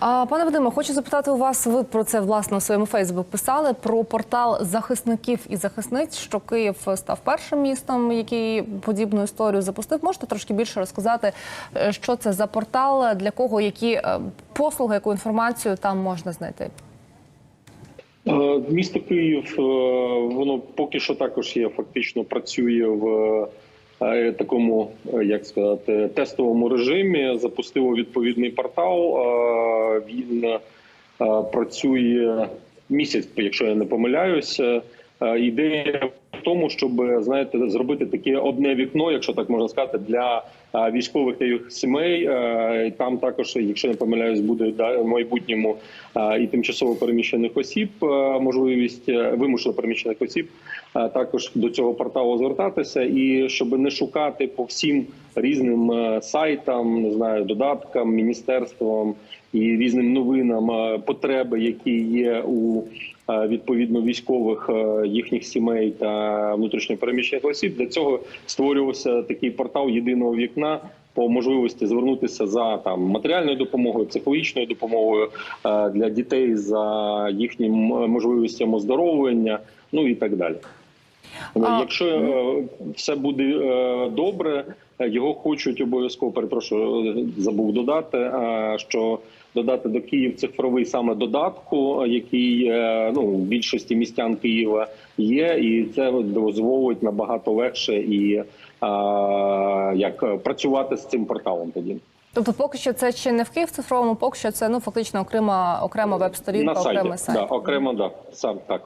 Пане Вадиме, хочу запитати у вас. Ви про це власне у своєму Фейсбук писали про портал захисників і захисниць, що Київ став першим містом, який подібну історію запустив. Можете трошки більше розказати, е, що це за портал, для кого які е, послуги, яку інформацію там можна знайти? Е, Місто Київ воно поки що також є фактично працює в такому, е, як сказати, тестовому режимі. Запустило відповідний портал. Е, Він е, працює місяць, якщо я не помиляюся. Е, Ідея в тому, щоб знаєте, зробити таке одне вікно, якщо так можна сказати, для е, військових та їх сімей. Там також, якщо не помиляюсь, буде в майбутньому і тимчасово переміщених осіб можливість е, вимушено переміщених осіб також до цього порталу звертатися, і щоб не шукати по всім різним е, сайтам, не знаю, додаткам, міністерствам і різним новинам е, потреби, які є у відповідно військових їхніх сімей та внутрішньопереміщених осіб. Для цього створювався такий портал єдиного вікна. По можливості звернутися за там матеріальною допомогою, психологічною допомогою е, для дітей за їхнім можливістями оздоровлення, ну і так далі. А, Якщо е, все буде е, добре, його хочуть обов'язково перепрошую, забув додати. е, Що додати до Київ цифровий саме додатку, який ну в більшості містян Києва є, і це дозволить набагато легше і як працювати з цим порталом тоді. Тобто, поки що це ще не в Київ цифровому, поки що це ну фактично окрема окрема веб-сторінка, окремий сайт. Да, окремо, да, сам так.